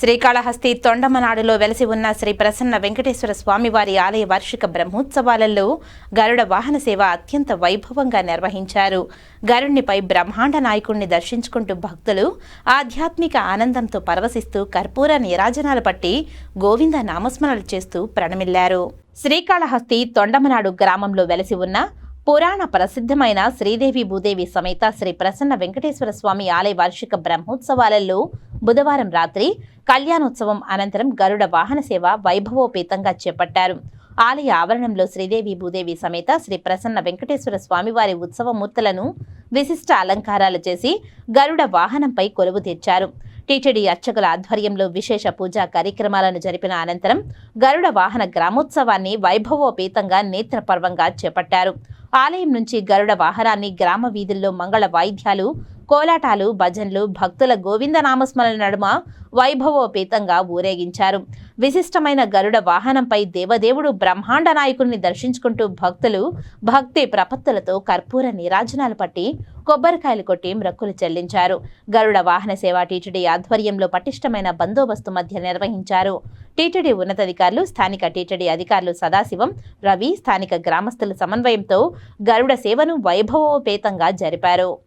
శ్రీకాళహస్తి తొండమనాడులో వెలసి ఉన్న శ్రీ ప్రసన్న వెంకటేశ్వర స్వామివారి ఆలయ వార్షిక బ్రహ్మోత్సవాలలో గరుడ వాహన సేవ అత్యంత వైభవంగా నిర్వహించారు. గరుణ్ణిపై బ్రహ్మాండ నాయకుణ్ణి దర్శించుకుంటూ భక్తులు ఆధ్యాత్మిక ఆనందంతో పరవశిస్తూ కర్పూర నీరాజనాలు పట్టి గోవింద నామస్మరణలు చేస్తూ ప్రణమిల్లారు. శ్రీకాళహస్తి తొండమనాడు గ్రామంలో వెలసి ఉన్న పురాణ ప్రసిద్ధమైన శ్రీదేవి భూదేవి సమేత శ్రీ ప్రసన్న వెంకటేశ్వర స్వామి ఆలయ వార్షిక బ్రహ్మోత్సవాలలో బుధవారం రాత్రి కళ్యాణోత్సవం అనంతరం గరుడ వాహన సేవ వైభవోపేతంగా చేపట్టారు. ఆలయ ఆవరణంలో శ్రీదేవి భూదేవి సమేత శ్రీ ప్రసన్న వెంకటేశ్వర స్వామివారి ఉత్సవమూర్తులను విశిష్ట అలంకారాలు చేసి గరుడ వాహనంపై కొలువు తీర్చారు. టీటీడీ అర్చకుల ఆధ్వర్యంలో విశేష పూజా కార్యక్రమాలను జరిపిన అనంతరం గరుడ వాహన గ్రామోత్సవాన్ని వైభవోపేతంగా నేత్రపర్వంగా చేపట్టారు. ఆలయం నుంచి గరుడ వాహనాన్ని గ్రామ వీధుల్లో మంగళ వాయిద్యాలు కోలాటాలు భజన్లు భక్తుల గోవింద నామస్మరణ నడుమ వైభవోపేతంగా ఊరేగించారు. విశిష్టమైన గరుడ వాహనంపై దేవదేవుడు బ్రహ్మాండ నాయకుడిని దర్శించుకుంటూ భక్తులు భక్తి ప్రపత్తులతో కర్పూర నీరాజనాలు పట్టి కొబ్బరికాయలు కొట్టి మ్రక్కులు చెల్లించారు. గరుడ వాహన సేవ టీటీడీ ఆధ్వర్యంలో పటిష్టమైన బందోబస్తు మధ్య నిర్వహించారు. టీటీడీ ఉన్నతాధికారులు స్థానిక టీటీడీ అధికారులు సదాశివం రవి స్థానిక గ్రామస్తుల సమన్వయంతో గరుడ సేవను వైభవోపేతంగా జరిపారు.